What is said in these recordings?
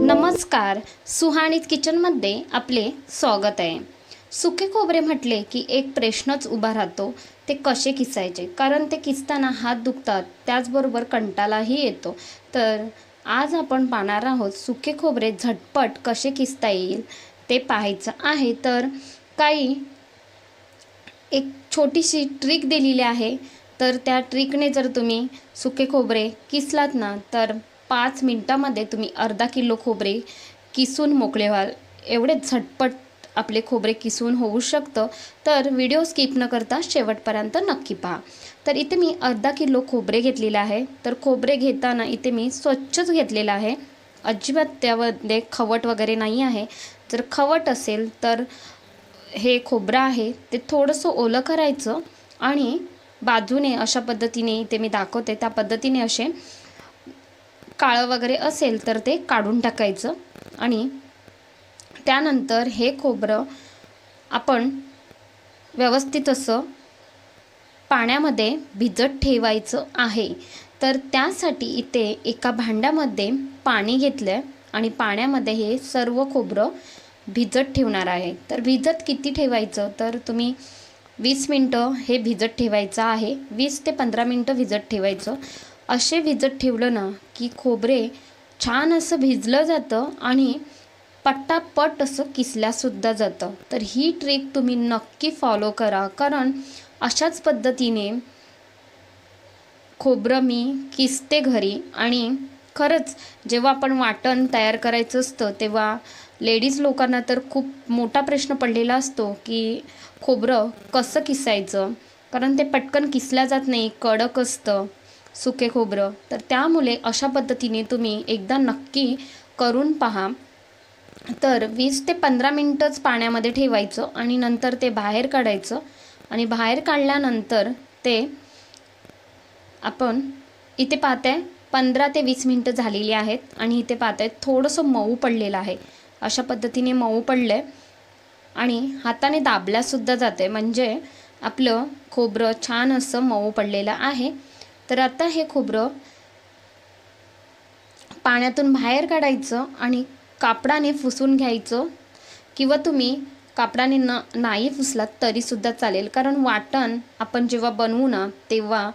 नमस्कार सुहाणीत किचनमध्ये आपले स्वागत आहे. सुके खोबरे म्हटले की एक प्रश्नच उभा राहतो ते कसे किसायचे? कारण ते किसताना हात दुखतात त्याचबरोबर कंटालाही येतो. तर आज आपण पाहणार आहोत सुके खोबरे झटपट कसे किसता येईल ते पाहायचं आहे. तर काही एक छोटीशी ट्रिक दिलेली आहे. तर त्या ट्रिकने जर तुम्ही सुके खोबरे किसलात ना तर पाच मिनटामध्ये तुम्ही अर्धा किलो खोबरे किसून मोकळे व्हाल. एवढे झटपट आपले खोबरे किसून होऊ शकतं. तर व्हिडिओ स्किप न करता शेवटपर्यंत नक्की पहा. तर इथे मी अर्धा किलो खोबरे घेतलेले आहे. तर खोबरे घेताना इथे मी स्वच्छच घेतलेलं आहे. अजिबात त्यामध्ये खवट वगैरे नाही आहे. जर खवट असेल तर हे खोबरं आहे. ते थोडंसं ओलं करायचं आणि बाजूने अशा पद्धतीने इथे मी दाखवते. त्या पद्धतीने असे काळं वगैरे असेल तर ते काढून टाकायचं. आणि त्यानंतर हे खोबरं आपण व्यवस्थित असं पाण्यामध्ये भिजत ठेवायचं आहे. तर त्यासाठी इथे एका भांड्यामध्ये पाणी घेतलं आहे आणि पाण्यामध्ये हे सर्व खोबरं भिजत ठेवणार आहे. तर भिजत किती ठेवायचं? तर तुम्ही वीस मिनटं हे भिजत ठेवायचं आहे. वीस ते पंधरा मिनटं भिजत ठेवायचं. असे भिजत ठेवलं ना की खोबरे छान असं भिजलं जातं आणि पट्टापट असं किसल्यासुद्धा जातं. तर ही ट्रिक तुम्ही नक्की फॉलो करा. कारण अशाच पद्धतीने खोबरं मी किसते घरी आणि खरंच जेव्हा आपण वाटण तयार करायचं असतं तेव्हा लेडीज लोकांना तर खूप मोठा प्रश्न पडलेला असतो की खोबरं कसं किसायचं? कारण ते पटकन किसल्या जात नाही कडक असतं. सुके खोबरं. तर त्यामुळे अशा पद्धतीने तुम्ही एकदा नक्की करून पहा. तर वीस ते पंधरा मिनटंच पाण्यामध्ये ठेवायचं आणि नंतर ते बाहेर काढायचं. आणि बाहेर काढल्यानंतर ते आपण इथे पाहताय पंधरा ते वीस मिनटं झालेली आहेत आणि इथे पाहताय थोडंसं मऊ पडलेलं आहे. अशा पद्धतीने मऊ पडलं आहे आणि हाताने दाबल्यासुद्धा जाते म्हणजे आपलं खोबरं छान असं मऊ पडलेलं आहे. तर आता हे खोबरं पाण्यातून बाहेर काढायचं आणि कापडाने फुसून घ्यायचं. किंवा तुम्ही कापडाने न नाही फुसलात तरीसुद्धा चालेल. कारण वाटण आपण जेव्हा बनवू ना तेव्हा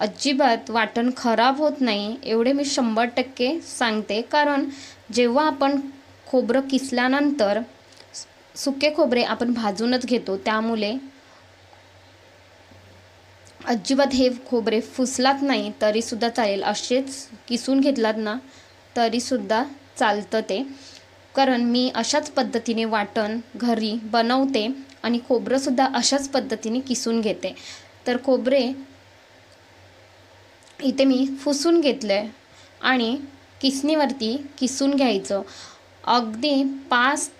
अजिबात वाटण खराब होत नाही. एवढे मी शंभर टक्के सांगते. कारण जेव्हा आपण खोबरं किसल्यानंतर सुके खोबरे आपण भाजूनच घेतो. त्यामुळे अजिबात हे खोबरे फुसलात नाही तरीसुद्धा चालेल. असेच किसून घेतलात ना तरीसुद्धा चालतं ते. कारण मी अशाच पद्धतीने वाटण घरी बनवते आणि खोबरंसुद्धा अशाच पद्धतीने किसून घेते. तर खोबरे इथे मी फुसून घेतलं आहे आणि किसणीवरती किसून घ्यायचं. अगदी पाच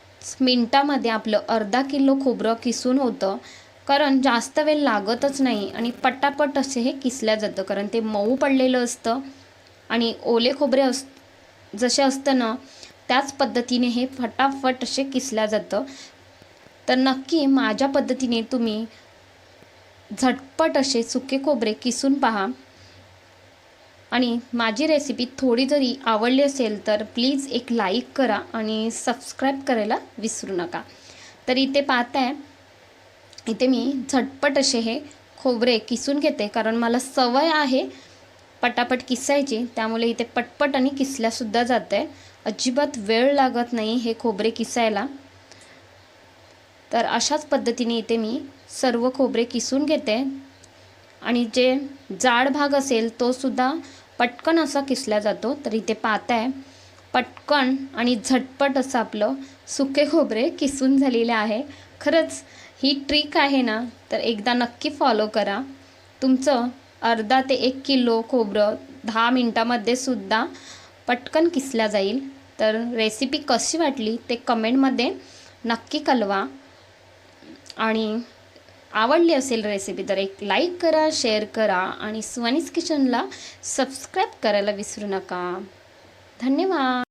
मिनटामध्ये आपलं अर्धा किलो खोबरं किसून होतं. कारण जास्त वेळ लागतच नाही आणि पटापट असे हे किसल्या जातं. कारण ते मऊ पडलेलं असतं आणि ओले खोबरे अस जसे असतं ना त्याच पद्धतीने हे फटाफट असे किसल्या जातं. तर नक्की माझ्या पद्धतीने तुम्ही झटपट असे सुके खोबरे किसून पहा. आणि माझी रेसिपी थोडी जरी आवडली असेल तर प्लीज एक लाईक करा आणि सबस्क्राईब करायला विसरू नका. तर इथे पाहताय इथे मी झटपट असे हे खोबरे किसून घेते कारण मला सवय आहे पटापट किसायची त्यामुळे इथे पटपट आणि किसल्यासुद्धा जात. आहे अजिबात वेळ लागत नाही हे खोबरे किसायला. तर अशाच पद्धतीने इथे मी सर्व खोबरे किसून घेते. आणि जे जाड भाग असेल तो सुद्धा पटकन असा किसला जातो. तर इथे पाहताय पटकन आणि झटपट असं आपलं सुके खोबरे किसून झालेले आहे. खरंच ही ट्रिक आहे ना तर एकदा नक्की फॉलो करा. तुमचं अर्धा ते एक किलो खोबरं दहा मिनटामध्ये सुद्धा पटकन किसल्या जाईल. तर रेसिपी कशी वाटली ते कमेंटमध्ये नक्की कळवा. आणि आवडली असेल रेसिपी तर एक लाईक करा शेअर करा आणि स्वनीस किचनला सबस्क्राईब करायला विसरू नका. धन्यवाद.